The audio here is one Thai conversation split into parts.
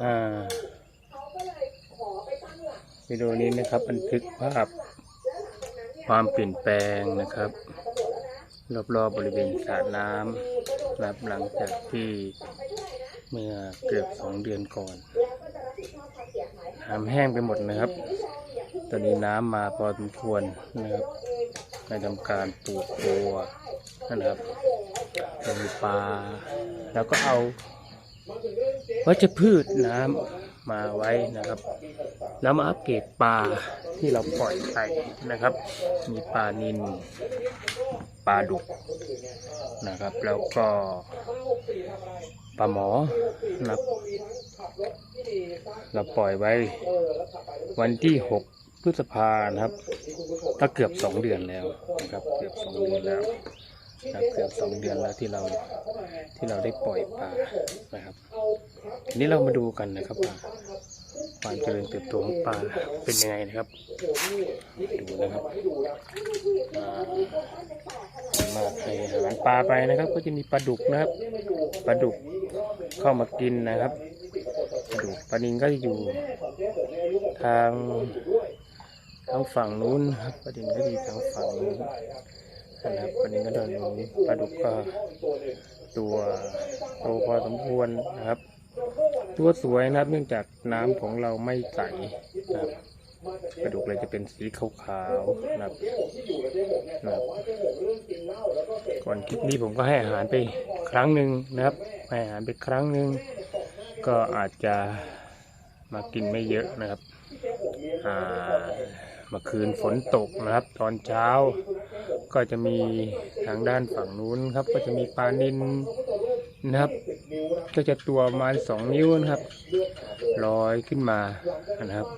อ่าวิดีโอนี้นะครับบันทึกภาพ ความเปลี่ยนแปลงนะครับ รอบๆบบริเวณสระน้ำนะครับหลังจากที่เมื่อเกือบสองเดือนก่อนน้ำแห้งไปหมดนะครับ ตอนนี้น้ำมาพอสมควรนะครับในทำการปลูกบัวนะครับมีปลาแล้วก็เอา วัชพืชน้ำมาไว้นะครับ แล้วมาอัปเกรดปลาที่เราปล่อยไปนะครับ มีปลานิลปลาดุกนะครับ แล้วก็ปลาหมอนะครับเราปล่อยไว้วันที่ 6 พฤษภานะครับ ก็เกือบสองเดือนแล้วนะครับ เกือบสองเดือนแล้ว นะครับเกือบสองเดือนแล้วที่เราที่เราได้ปล่อยปลานะครับทีนี้เรามาดูกันนะครับว่าความเจริญเติบโตของปลาเป็นยังไงนะครับ ดูนะครับมาให้อาหาปลาไปนะครับ ก็จะมีปลาดุกนะครับปลาดุกเข้ามากินนะครับปลาดุกปลานิงก็จะอยู่ทางทางฝั่งนู้นครับปลาดินก็จะอยู่ทางฝั่งนู้น นะครับปลานิงก็เดินนู้นปลาดุกก็ตัวโตพอสมควรนะครับ ตัวสวยนะครับ เนื่องจากน้ำของเราไม่ใสนะครับกระดูกเลยจะเป็นสีขาวๆนะครับนะครับก่อนคลิปนี้ผมก็ให้อาหารไปครั้งหนึ่งนะครับ ให้อาหารไปครั้งหนึ่งก็อาจจะมากินไม่เยอะนะครับ อ่ามื่อคืนฝนตกนะครับ ตอนเช้า ก็จะมีทางด้านฝั่งนู้นครับ ก็จะมีปลานินนะครับ ก็จะตัวประมาณสองนิ้วนะครับลอยขึ้นมานะครับ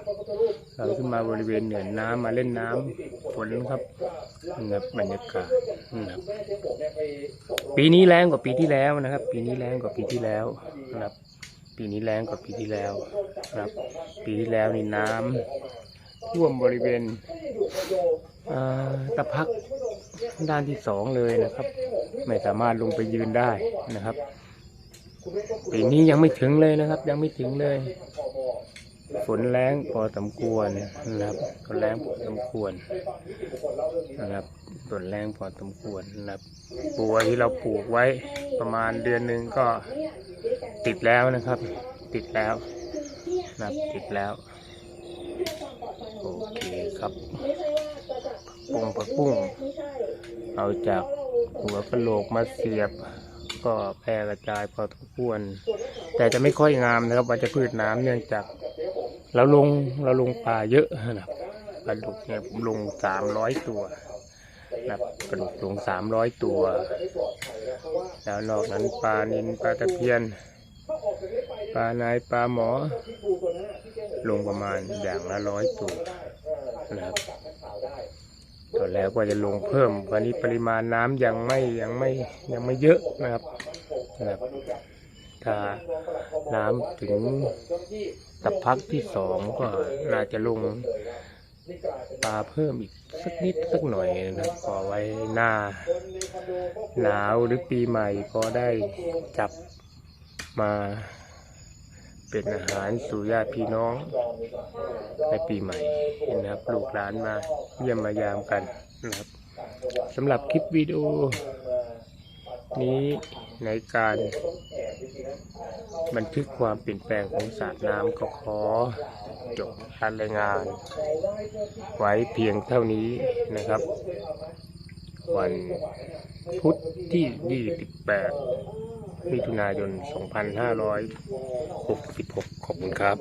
ลอยขึ้นมาบริเวณเหนือน้ำมาเล่นน้ำฝนครับนะครับบรรยากาศนะครับปีนี้แรงกว่าปีที่แล้วนะครับ ปีนี้แรงกว่าปีที่แล้วนะครับ ปีนี้แรงกว่าปีที่แล้วนะครับ ปีที่แล้วนี่น้ำท่วมบริเวณตะพัก ด้านที่สองเลยนะครับ ไม่สามารถลงไปยืนได้นะครับปีนี้ยังไม่ถึงเลยนะครับ ยังไม่ถึงเลย ฝนแรงพอสมควรนะครับฝนแรงพอสมควรนะครับฝนแรงพอสมควรนะครับบัวที่เราปลูกไว้ประมาณเดือนหนึ่งก็ติดแล้วนะครับ ติดแล้วนะครับติดแล้วโอเคครับ ปุ้งผักปุ้งเอาจากหัวกะโหลกมาเสียบ ก็แพร่กระจายพอสมควร แต่จะไม่ค่อยงามนะครับวัชพืชน้ำเนื่องจากเราลงเราลงปลาเยอะนะครับปลาดุกเนี่ยผมลงสามร้อยตัวนะครับปลาดุกลงสามร้อยตัว แล้วนอกนั้นปลานินปลาตะเพียนปลานายปลาหมอ ลงประมาณอย่างละร้อยตัวนะครับ อนแล้วก็จะลงเพิ่มวันนี้ปริมาณน้ำยังไม่ยังไม่ยังไม่เยอะนะครับนะครับถ้าน้ำถึงตะพักที่สองก็น่าจะลงปลาเพิ่มอีกสักนิดสักหน่อยนะครับขอไว้หน้า หนาวหรือปีใหม่พอได้จับมา เป็นอาหารสู่ญาติพี่น้อง ในปีใหม่นะครับลูกหลานมาเยี่ยมมายามกันนะครับสำหรับคลิปวิดีโอ นี้ในการบันทึกความเปลี่ยนแปลงของสระน้ำก็ขอจบการรายงาน ไว้เพียงเท่านี้นะครับ วันพุธที่ 28 มิถุนายน 2566 ขอบคุณครับ